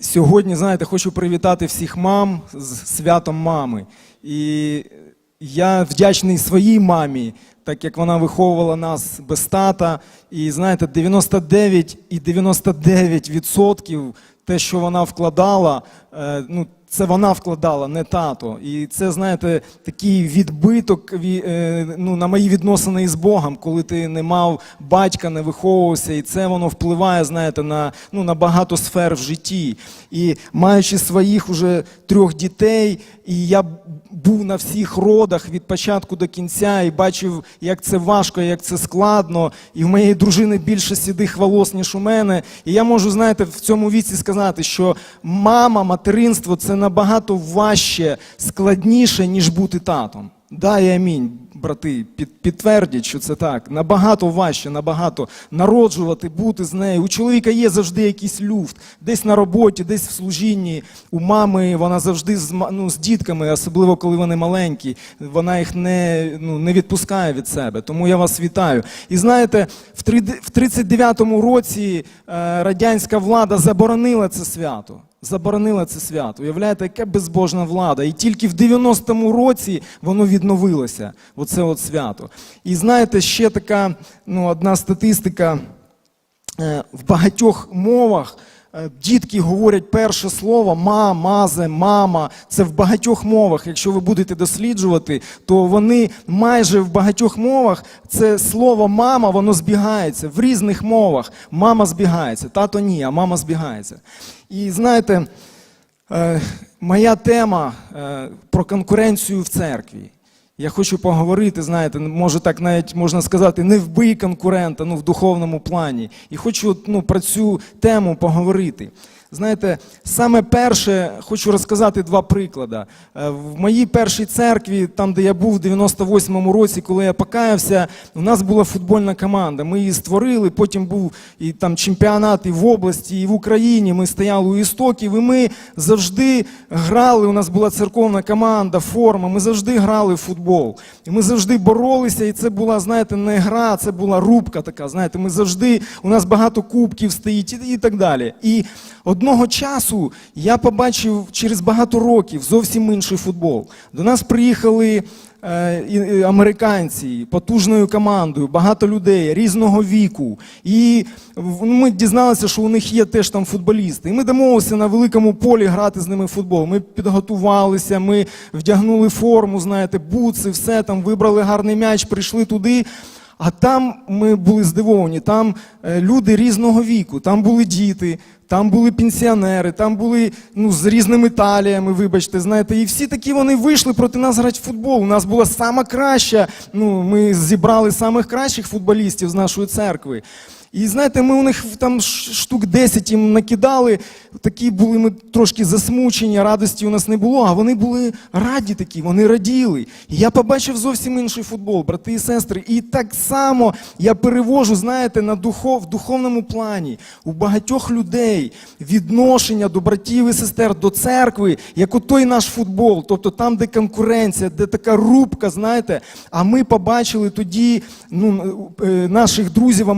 Сьогодні, знаєте, хочу привітати всіх мам з святом мами. І я вдячний своїй мамі, так як вона виховувала нас без тата. І знаєте, 99 і 99% те, що вона вкладала, е, ну, це вона вкладала, не тато. І це, знаєте, такий відбиток е, ну, на мої відносини із Богом, коли ти не мав батька, не виховувався, і це воно впливає, знаєте, на, ну, на багато сфер в житті. І маючи своїх уже трьох дітей, і я був на всіх родах від початку до кінця і бачив, як це важко, як це складно. І в моєї дружини більше сідих волос, ніж у мене. І я можу, знаєте, в цьому віці сказати, що мама, материнство це набагато важче, складніше, ніж бути татом. Да, і амінь, брати, під, підтвердять, що це так. Набагато важче, набагато народжувати, бути з нею. У чоловіка є завжди якийсь люфт, десь на роботі, десь в служінні. У мами вона завжди з, ну, з дітками, особливо коли вони маленькі. Вона їх не, ну, не відпускає від себе. Тому я вас вітаю. І знаєте, в 39-му році е, радянська влада заборонила це свято. Заборонила це свято. Уявляєте, яка безбожна влада. І тільки в 90-му році воно відновилося, оце от свято. І знаєте, ще така ну, одна статистика. Е, В багатьох мовах дітки говорять перше слово ма, мазе, мама. Це в багатьох мовах. Якщо ви будете досліджувати, то вони майже в багатьох мовах це слово мама, воно збігається. В різних мовах мама збігається. Тато ні, а мама збігається. І знаєте, е, моя тема е, про конкуренцію в церкві. Я хочу поговорити, знаєте, може так навіть можна сказати, не вбий конкурента ну, в духовному плані. І хочу ну, про цю тему поговорити. Знаєте, саме перше хочу розказати два приклади. Е, В моїй першій церкві, там де я був в 98-му році, коли я покаявся, у нас була футбольна команда. Ми її створили, потім був і там чемпіонат і в області, і в Україні. Ми стояли у істоків, і ми завжди грали. У нас була церковна команда, форма. Ми завжди грали в футбол. І ми завжди боролися, і це була, знаєте, не гра, це була рубка така. Знаєте, ми завжди, у нас багато кубків стоїть і, і так далі. І одного часу я побачив через багато років зовсім інший футбол. До нас приїхали. е, Американці потужною командою, багато людей різного віку. І ну, ми дізналися, що у них є теж там футболісти. І ми домовилися на великому полі грати з ними в футбол. Ми підготувалися, ми вдягнули форму, знаєте, буци, все там, вибрали гарний м'яч, прийшли туди. А там ми були здивовані, там е, люди різного віку, там були діти, там були пенсіонери, там були ну, з різними таліями, вибачте, знаєте, і всі такі вони вийшли проти нас грати в футбол. У нас була сама краща, ну, ми зібрали самих кращих футболістів з нашої церкви. І знаєте, ми у них там штук 10 їм накидали, такі були ми трошки засмучені, радості у нас не було, а вони були раді такі, вони раділи. І я побачив зовсім інший футбол, брати і сестри. І так само я перевожу, знаєте, на духов, в духовному плані у багатьох людей відношення до братів і сестер, до церкви, як у той наш футбол, тобто там, де конкуренція, де така рубка, знаєте. А ми побачили тоді ну, е, наших друзів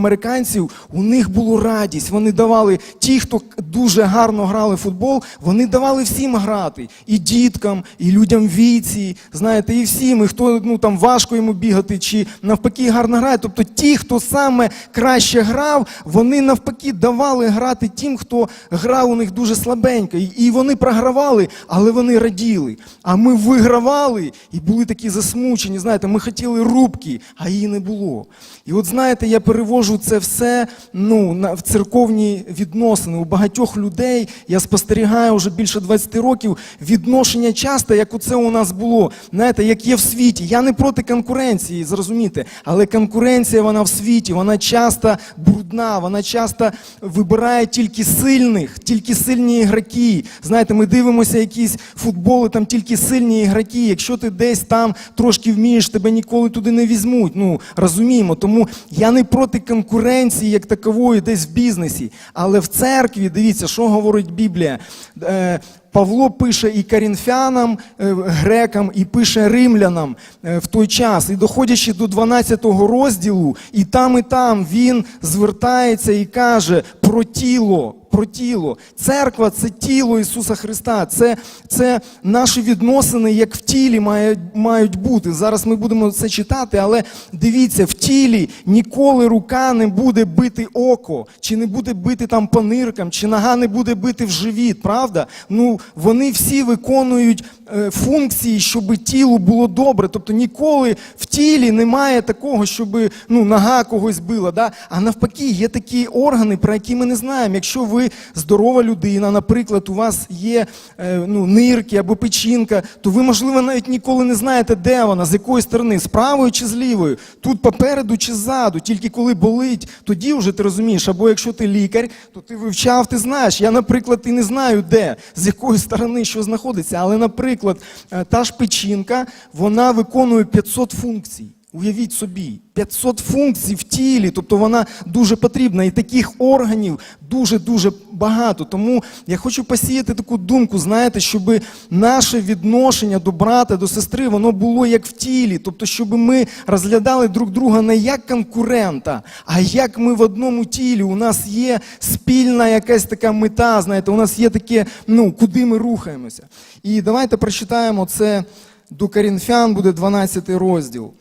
у них було радість. Вони давали ті, хто дуже гарно грали в футбол, вони давали всім грати. І діткам, і людям віці, знаєте, і всім, і хто ну, там важко йому бігати, чи навпаки гарно грає. Тобто ті, хто саме краще грав, вони навпаки давали грати тим, хто грав у них дуже слабенько. І вони програвали, але вони раділи. А ми вигравали і були такі засмучені. Знаєте, ми хотіли рубки, а її не було. І от знаєте, я перевожу це все ну, на, в церковні відносини. У багатьох людей я спостерігаю вже більше 20 років відношення часто, як оце у нас було. Знаєте, як є в світі. Я не проти конкуренції, зрозумієте, але конкуренція вона в світі, вона часто брудна, вона часто вибирає тільки сильних, тільки сильні ігроки. Знаєте, ми дивимося якісь футболи, там тільки сильні ігроки. Якщо ти десь там трошки вмієш, тебе ніколи туди не візьмуть. Ну розуміємо. Тому я не проти конкуренції як такової, десь в бізнесі. Але в церкві, дивіться, що говорить Біблія. Е, Павло пише і корінфянам, е, грекам, і пише римлянам е, в той час. І доходячи до 12 розділу, і там, і там він звертається і каже про тіло, про тіло. Церква це тіло Ісуса Христа. Це, це наші відносини, як в тілі мають, мають бути. Зараз ми будемо це читати, але дивіться, в тілі ніколи рука не буде бити око, чи не буде бити там по ниркам, чи нога не буде бити в живіт, правда? Ну, вони всі виконують е, функції, щоб тілу було добре. Тобто ніколи в тілі немає такого, щоб ну, нога когось била. Да? А навпаки, є такі органи, про які ми не знаємо. Якщо ви здорова людина, наприклад, у вас є е, ну, нирки або печінка, то ви, можливо, навіть ніколи не знаєте, де вона, з якої сторони, з правої чи з лівої, тут попереду чи ззаду. Тільки коли болить, тоді вже ти розумієш. Або якщо ти лікар, то ти вивчав, ти знаєш. Я, наприклад, і не знаю, де, з якої сторони що знаходиться. Але, наприклад, е, та ж печінка, вона виконує 500 функцій. Уявіть собі, 500 функцій в тілі, тобто вона дуже потрібна, і таких органів дуже-дуже багато. Тому я хочу посіяти таку думку, знаєте, щоб наше відношення до брата, до сестри, воно було як в тілі. Тобто, щоб ми розглядали друг друга не як конкурента, а як ми в одному тілі. У нас є спільна якась така мета, знаєте, у нас є таке, ну, куди ми рухаємося. І давайте прочитаємо це до Корінфян, буде 12 розділ.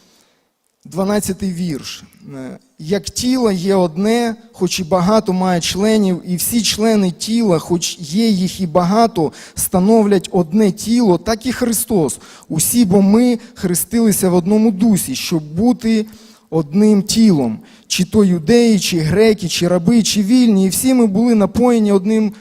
12 вірш. Е, Як тіло є одне, хоч і багато має членів, і всі члени тіла, хоч є їх і багато, становлять одне тіло, так і Христос. Усі бо ми хрестилися в одному дусі, щоб бути одним тілом. Чи то юдеї, чи греки, чи раби, чи вільні, і всі ми були напоєні одним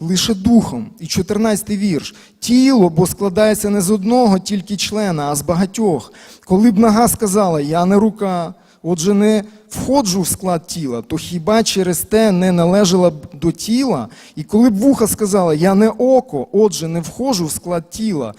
лише духом. І 14 вірш. Тіло, бо складається не з одного тільки члена, а з багатьох. Коли б нога сказала, я не рука, отже, не входжу в склад тіла, то хіба через те не належала б до тіла? І коли б вуха сказала, я не око, отже, не входжу в склад тіла,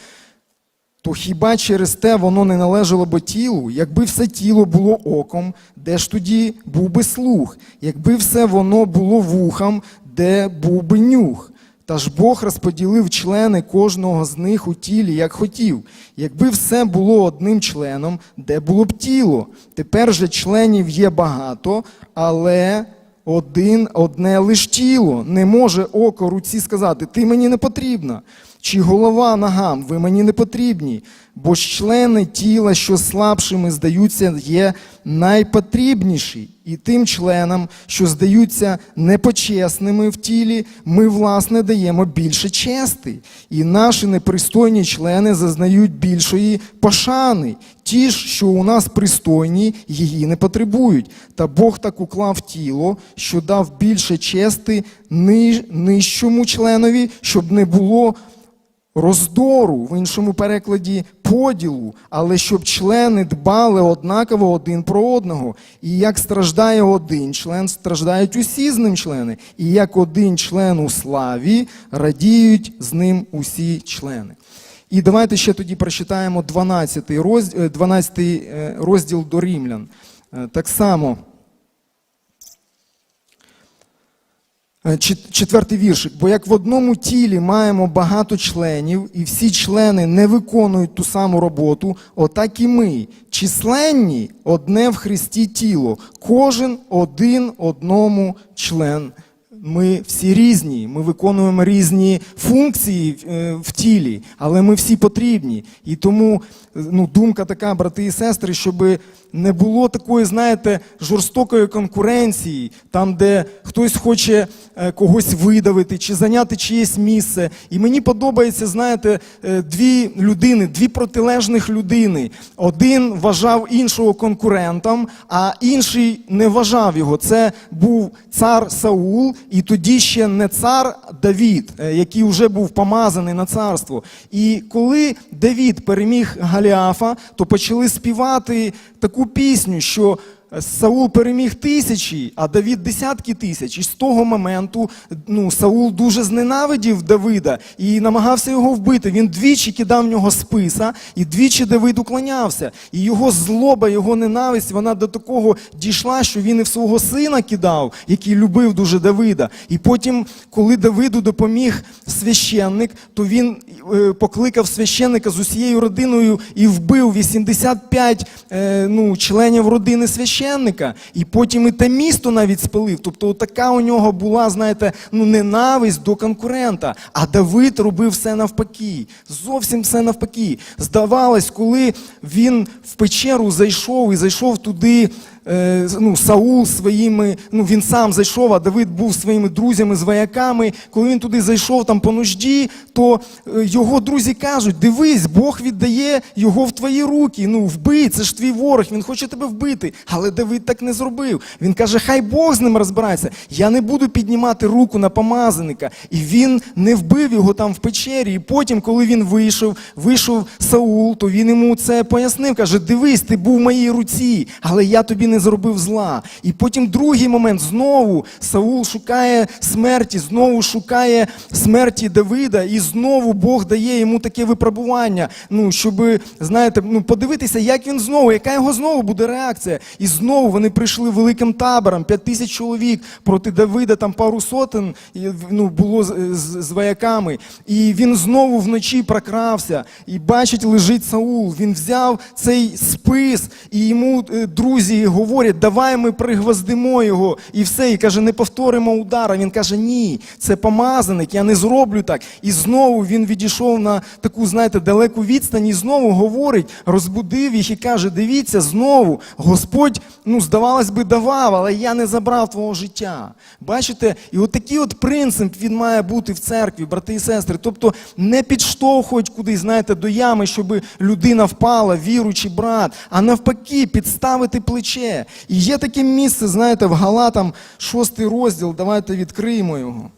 то хіба через те воно не належало би тілу? Якби все тіло було оком, де ж тоді був би слух? Якби все воно було вухом, де був би нюх? Та ж Бог розподілив члени кожного з них у тілі, як хотів. Якби все було одним членом, де було б тіло? Тепер же членів є багато, але один, одне лиш тіло. Не може око руці сказати, ти мені не потрібна. Чи голова ногам, ви мені не потрібні, бо ж члени тіла, що слабшими здаються, є найпотрібніші. І тим членам, що здаються непочесними в тілі, ми, власне, даємо більше чести. І наші непристойні члени зазнають більшої пошани. Ті ж, що у нас пристойні, її не потребують. Та Бог так уклав тіло, що дав більше чести нижчому членові, щоб не було роздору, в іншому перекладі поділу, але щоб члени дбали однаково один про одного. І як страждає один член, страждають усі з ним члени. І як один член у славі, радіють з ним усі члени. І давайте ще тоді прочитаємо 12 розділ, 12 розділ до Римлян. Е, Так само. Е, чет- Четвертий віршик. Бо як в одному тілі маємо багато членів, і всі члени не виконують ту саму роботу, отак і ми, численні, одне в Христі тіло, кожен один одному член. Ми всі різні, ми виконуємо різні функції е, в тілі, але ми всі потрібні. І тому е, ну, думка така, брати і сестри, щоб не було такої, знаєте, жорстокої конкуренції, там, де хтось хоче е, когось видавити чи зайняти чиєсь місце. І мені подобається, знаєте, е, дві людини, дві протилежних людини. Один вважав іншого конкурентом, а інший не вважав його. Це був цар Саул, і тоді ще не цар Давід, е, який вже був помазаний на царство. І коли Давід переміг Галіафа, то почали співати таку пісню, що Саул переміг тисячі, а Давід десятки тисяч. І з того моменту ну, Саул дуже зненавидів Давида і намагався його вбити. Він двічі кидав в нього списа, і двічі Давид уклонявся. І його злоба, його ненависть, вона до такого дійшла, що він і в свого сина кидав, який любив дуже Давида. І потім, коли Давиду допоміг священник, то він е, покликав священника з усією родиною і вбив 85 е, ну, членів родини священника. І потім і те місто навіть спалив. Тобто, така у нього була, знаєте, ну, ненависть до конкурента. А Давид робив все навпаки. Зовсім все навпаки. Здавалось, коли він в печеру зайшов і зайшов туди. Е, Ну, Саул своїми, ну він сам зайшов, а Давид був своїми друзями, з вояками. Коли він туди зайшов там по нужді, то е, його друзі кажуть: дивись, Бог віддає його в твої руки. Ну, вбий, це ж твій ворог, він хоче тебе вбити. Але Давид так не зробив. Він каже, хай Бог з ним розбирається. Я не буду піднімати руку на помазаника. І він не вбив його там в печері. І потім, коли він вийшов, вийшов Саул, то він йому це пояснив. Каже: Дивись, ти був в моїй руці, але я тобі не зробив зла. І потім другий момент знову Саул шукає смерті, знову шукає смерті Давида, і знову Бог дає йому таке випробування. Ну, щоб, знаєте, ну, подивитися, як він знову, яка його знову буде реакція. І знову вони прийшли великим табором, п'ять тисяч чоловік проти Давида, там пару сотень ну, було з, з, з вояками. І він знову вночі прокрався і бачить, лежить Саул. Він взяв цей спис, і йому е, друзі говорять, давай ми пригвоздимо його. І все. І каже, не повторимо удара. Він каже, ні, це помазаник, я не зроблю так. І знову він відійшов на таку, знаєте, далеку відстань і знову говорить, розбудив їх і каже: дивіться, знову Господь, ну, здавалось би, давав, але я не забрав твого життя. Бачите, і от такий от принцип він має бути в церкві, брати і сестри. Тобто не підштовхують кудись, знаєте, до ями, щоб людина впала, віруючий брат, а навпаки, підставити плече. І є таке місце, знаєте, в Галатам, шостий розділ, давайте відкриємо його.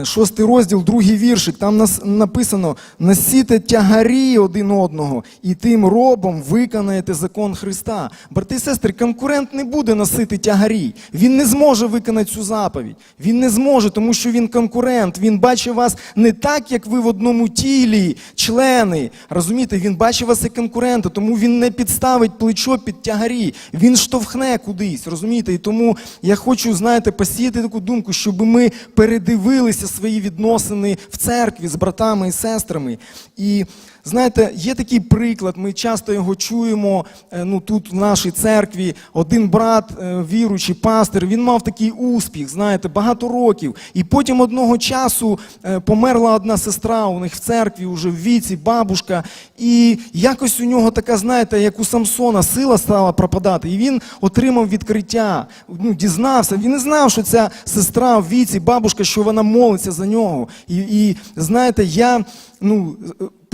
Е, Шостий розділ, другий віршик, там написано: носіте тягарі один одного, і тим робом виконаєте закон Христа. Брати і сестри, конкурент не буде носити тягарі. Він не зможе виконати цю заповідь. Він не зможе, тому що він конкурент. Він бачить вас не так, як ви в одному тілі, члени. Розумієте, він бачить вас як конкурента, тому він не підставить плечо під тягарі. Він штовхне кудись. Розумієте? І тому я хочу, знаєте, посіяти таку думку, щоб ми передивилися свої відносини в церкві з братами і сестрами. І знаєте, є такий приклад, ми часто його чуємо е, ну, тут в нашій церкві. Один брат, е, віруючий пастир, він мав такий успіх, знаєте, багато років. І потім одного часу е, померла одна сестра у них в церкві, уже в віці, бабушка. І якось у нього така, знаєте, як у Самсона, сила стала пропадати. І він отримав відкриття, ну, дізнався. Він не знав, що ця сестра в віці, бабушка, що вона молиться за нього. І, і знаєте, я ну,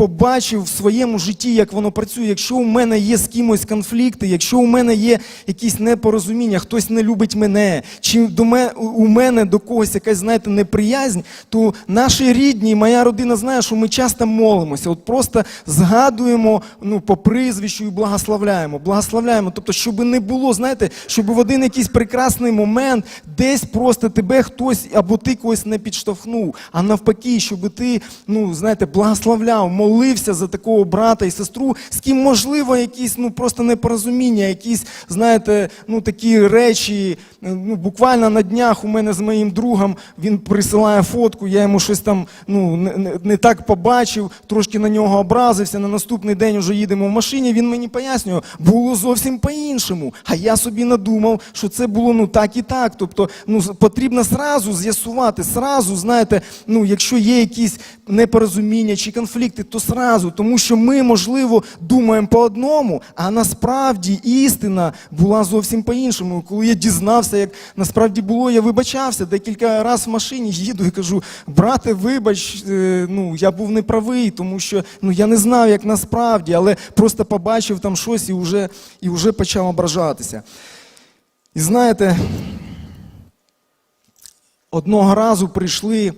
побачив в своєму житті, як воно працює. Якщо у мене є з кимось конфлікти, якщо у мене є якісь непорозуміння, хтось не любить мене, чи до мене, у мене до когось якась, знаєте, неприязнь, то наші рідні, моя родина знає, що ми часто молимося. От просто згадуємо ну, по прізвищу і благословляємо. Благословляємо. Тобто, щоб не було, знаєте, щоб в один якийсь прекрасний момент десь просто тебе хтось або ти когось не підштовхнув, а навпаки, щоб ти, ну, знаєте, благословляв, молився за такого брата і сестру, з ким можливо якісь ну просто непорозуміння, якісь, знаєте, ну такі речі. Ну, буквально на днях у мене з моїм другом він присилає фотку, я йому щось там ну, не, не, не так побачив, трошки на нього образився. На наступний день вже їдемо в машині. Він мені пояснює, було зовсім по-іншому. А я собі надумав, що це було ну так і так. Тобто, ну потрібно сразу з'ясувати, сразу, знаєте, ну якщо є якісь непорозуміння чи конфлікти, то сразу, тому що ми, можливо, думаємо по одному, а насправді істина була зовсім по-іншому. Коли я дізнався, як насправді було, я вибачався декілька разів в машині їду і кажу, брате, вибач, е, ну я був неправий, тому що ну я не знав, як насправді, але просто побачив там щось і вже, і вже почав ображатися. І знаєте, одного разу прийшли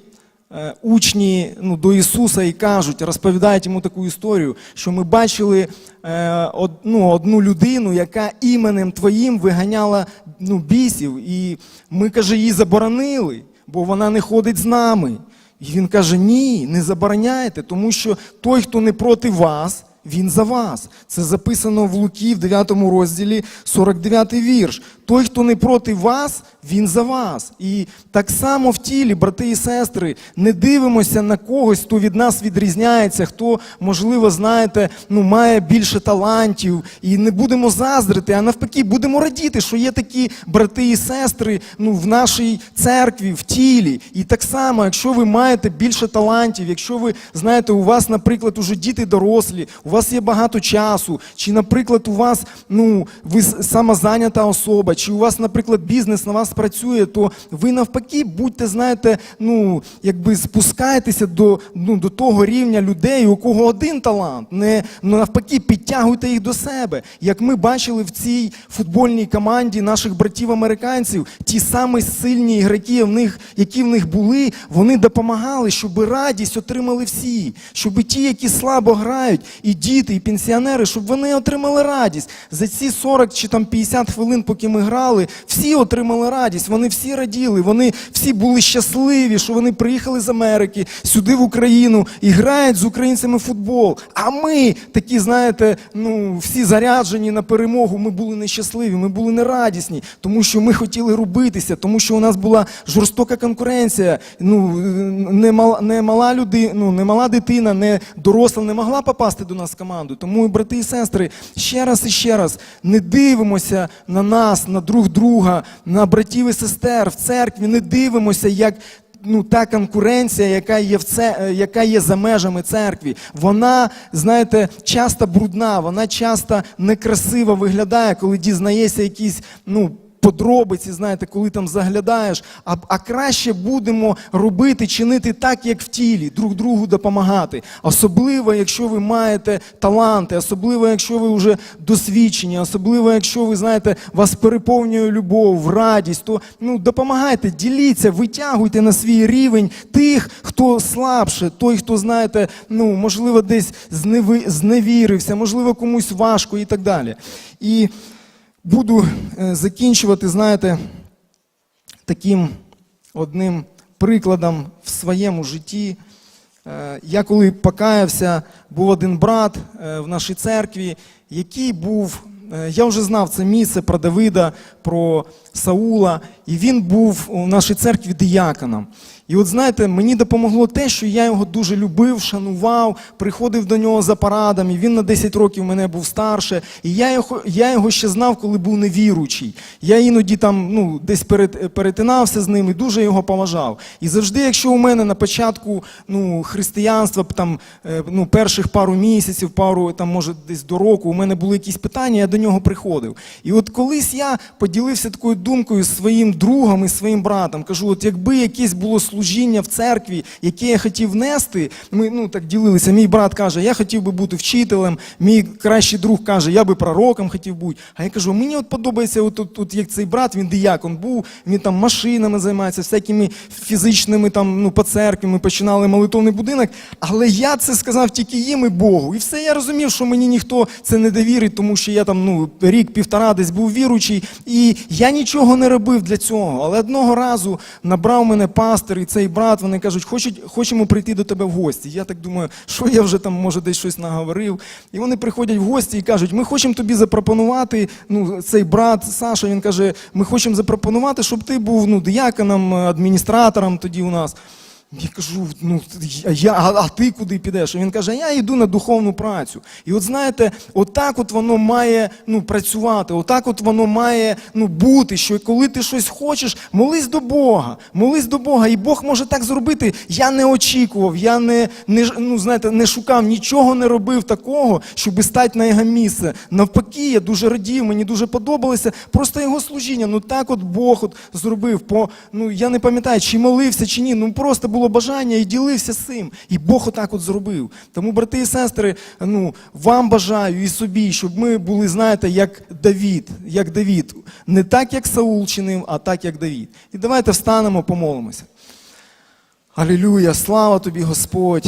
учні ну, до Ісуса і кажуть, розповідають йому таку історію, що ми бачили е, ну, одну людину, яка іменем Твоїм виганяла ну, бісів, і ми, каже, її заборонили, бо вона не ходить з нами. І він каже: ні, не забороняйте, тому що той, хто не проти вас, він за вас. Це записано в Луки в 9 розділі, 49 вірш. Той, хто не проти вас, він за вас. І так само в тілі, брати і сестри, не дивимося на когось, хто від нас відрізняється, хто, можливо, знаєте, ну, має більше талантів, і не будемо заздрити, а навпаки, будемо радіти, що є такі брати і сестри ну, в нашій церкві, в тілі. І так само, якщо ви маєте більше талантів, якщо ви знаєте, у вас, наприклад, уже діти дорослі, у вас є багато часу, чи, наприклад, у вас ну, ви самозайнята особа, чи у вас, наприклад, бізнес на вас працює, то ви навпаки будьте, знаєте, ну, якби спускайтеся до, ну, до того рівня людей, у кого один талант. Не, ну, навпаки, підтягуйте їх до себе. Як ми бачили в цій футбольній команді наших братів-американців, ті самі сильні ігроки, в них, які в них були, вони допомагали, щоб радість отримали всі, щоб ті, які слабо грають, і діти, і пенсіонери, щоб вони отримали радість. За ці 40 чи там 50 хвилин, поки ми грали, всі отримали радість, вони всі раділи, вони всі були щасливі, що вони приїхали з Америки сюди в Україну і грають з українцями футбол. А ми такі, знаєте, ну всі заряджені на перемогу. Ми були нещасливі, ми були нерадісні, тому що ми хотіли робитися, тому що у нас була жорстока конкуренція. Ну не мала, не мала люди, ну не мала дитина, не доросла не могла попасти до нас в команду. Тому, брати і сестри, ще раз і ще раз не дивимося на нас, на друг друга, на братів і сестер в церкві. Не дивимося, як ну, та конкуренція, яка є, в це, е, яка є за межами церкві, вона, знаєте, часто брудна, вона часто некрасиво виглядає, коли дізнається якісь, ну, подробиці, знаєте, коли там заглядаєш, а, а краще будемо робити, чинити так, як в тілі, друг другу допомагати. Особливо, якщо ви маєте таланти, особливо, якщо ви вже досвідчені, особливо, якщо ви знаєте, вас переповнює любов, радість, то ну, допомагайте, діліться, витягуйте на свій рівень тих, хто слабше, той, хто, знаєте, ну, можливо, десь зневірився, можливо, комусь важко і так далі. І буду е, закінчувати, знаєте, таким одним прикладом в своєму житті. Е, Я коли покаявся, був один брат е, в нашій церкві, який був, я вже знав це місце про Давида, про Саула, і він був у нашій церкві дияконом. І от знаєте, мені допомогло те, що я його дуже любив, шанував, приходив до нього за парадами. Він на 10 років мене був старше. І я його, я його ще знав, коли був невіруючий. Я іноді там ну, десь перетинався з ним і дуже його поважав. І завжди, якщо у мене на початку ну, християнства, там, е, ну, перших пару місяців, пару, там, може, десь до року, у мене були якісь питання, я до нього приходив. І от колись я поділився такою думкою з своїм другом і своїм братом. Кажу, от якби якесь було служіння в церкві, яке я хотів внести, ми ну, так ділилися. Мій брат каже, я хотів би бути вчителем, мій кращий друг каже, я би пророком хотів бути. А я кажу, мені от подобається, от, от, от як цей брат, він диякон був, він там машинами займається, всякими фізичними там, ну, по церкві, ми починали молитовний будинок. Але я це сказав тільки їм і Богу. І все я розумів, що мені ніхто це не довірить, тому що я там ну, рік-півтора десь був віруючий, і я нічого не робив для цього. Але одного разу набрав мене пастор і цей брат, вони кажуть, хочуть, хочемо прийти до тебе в гості. Я так думаю, що я вже там, може, десь щось наговорив. І вони приходять в гості і кажуть, ми хочемо тобі запропонувати, ну, цей брат Саша, він каже, ми хочемо запропонувати, щоб ти був ну, діяконом, адміністратором тоді у нас. Я кажу, ну я, а, а ти куди підеш? І він каже, я йду на духовну працю. І от знаєте, отак от воно має ну, працювати, отак от воно має ну, бути, що коли ти щось хочеш, молись до Бога, молись до Бога, і Бог може так зробити. Я не очікував, я не, не, ну, знаєте, не шукав, нічого не робив такого, щоб стати на його місце. Навпаки, я дуже радів, мені дуже подобалося. Просто його служіння. Ну так от Бог от зробив. По, ну, я не пам'ятаю, чи молився, чи ні. Ну просто було бажання і ділився з цим. І Бог отак от зробив. Тому, брати і сестри, ну, вам бажаю і собі, щоб ми були, знаєте, як Давід, як Давід. Не так, як Саул чинив, а так, як Давід. І давайте встанемо, помолимося. Алілюя, слава тобі, Господь.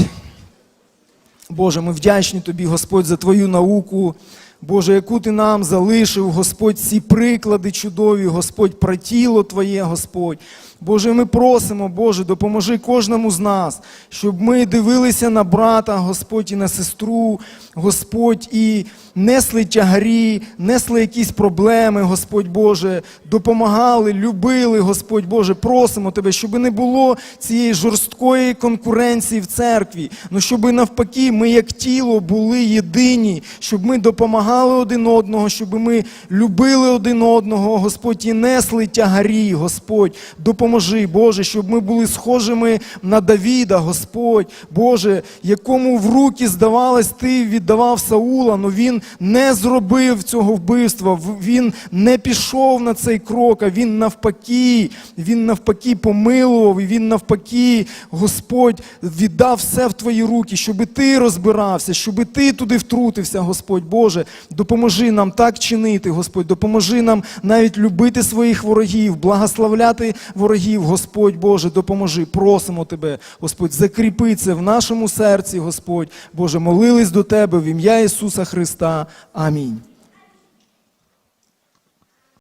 Боже, ми вдячні тобі, Господь, за твою науку. Боже, яку ти нам залишив, Господь, ці приклади чудові, Господь, про тіло Твоє, Господь. Боже, ми просимо, Боже, допоможи кожному з нас, щоб ми дивилися на брата, Господь, і на сестру, Господь, і несли тягарі, несли якісь проблеми, Господь Боже, допомагали, любили, Господь Боже, просимо Тебе, щоб не було цієї жорсткої конкуренції в церкві, ну щоб навпаки ми як тіло були єдині, щоб ми допомагали один одного, щоб ми любили один одного, Господь, і несли тягарі, Господь, допоможи, Боже, щоб ми були схожими на Давіда, Господь, Боже, якому в руки, здавалось, ти віддавав Саула, але він не зробив цього вбивства, він не пішов на цей крок, а він навпаки, він навпаки помилував, і він навпаки, Господь, віддав все в твої руки, щоб ти розбирався, щоб ти туди втрутився, Господь Боже. Допоможи нам так чинити, Господь, допоможи нам навіть любити своїх ворогів, благословляти ворогів, Господь Боже, допоможи. Просимо Тебе, Господь, закріпи це в нашому серці, Господь. Боже, молились до Тебе в ім'я Ісуса Христа. Амінь.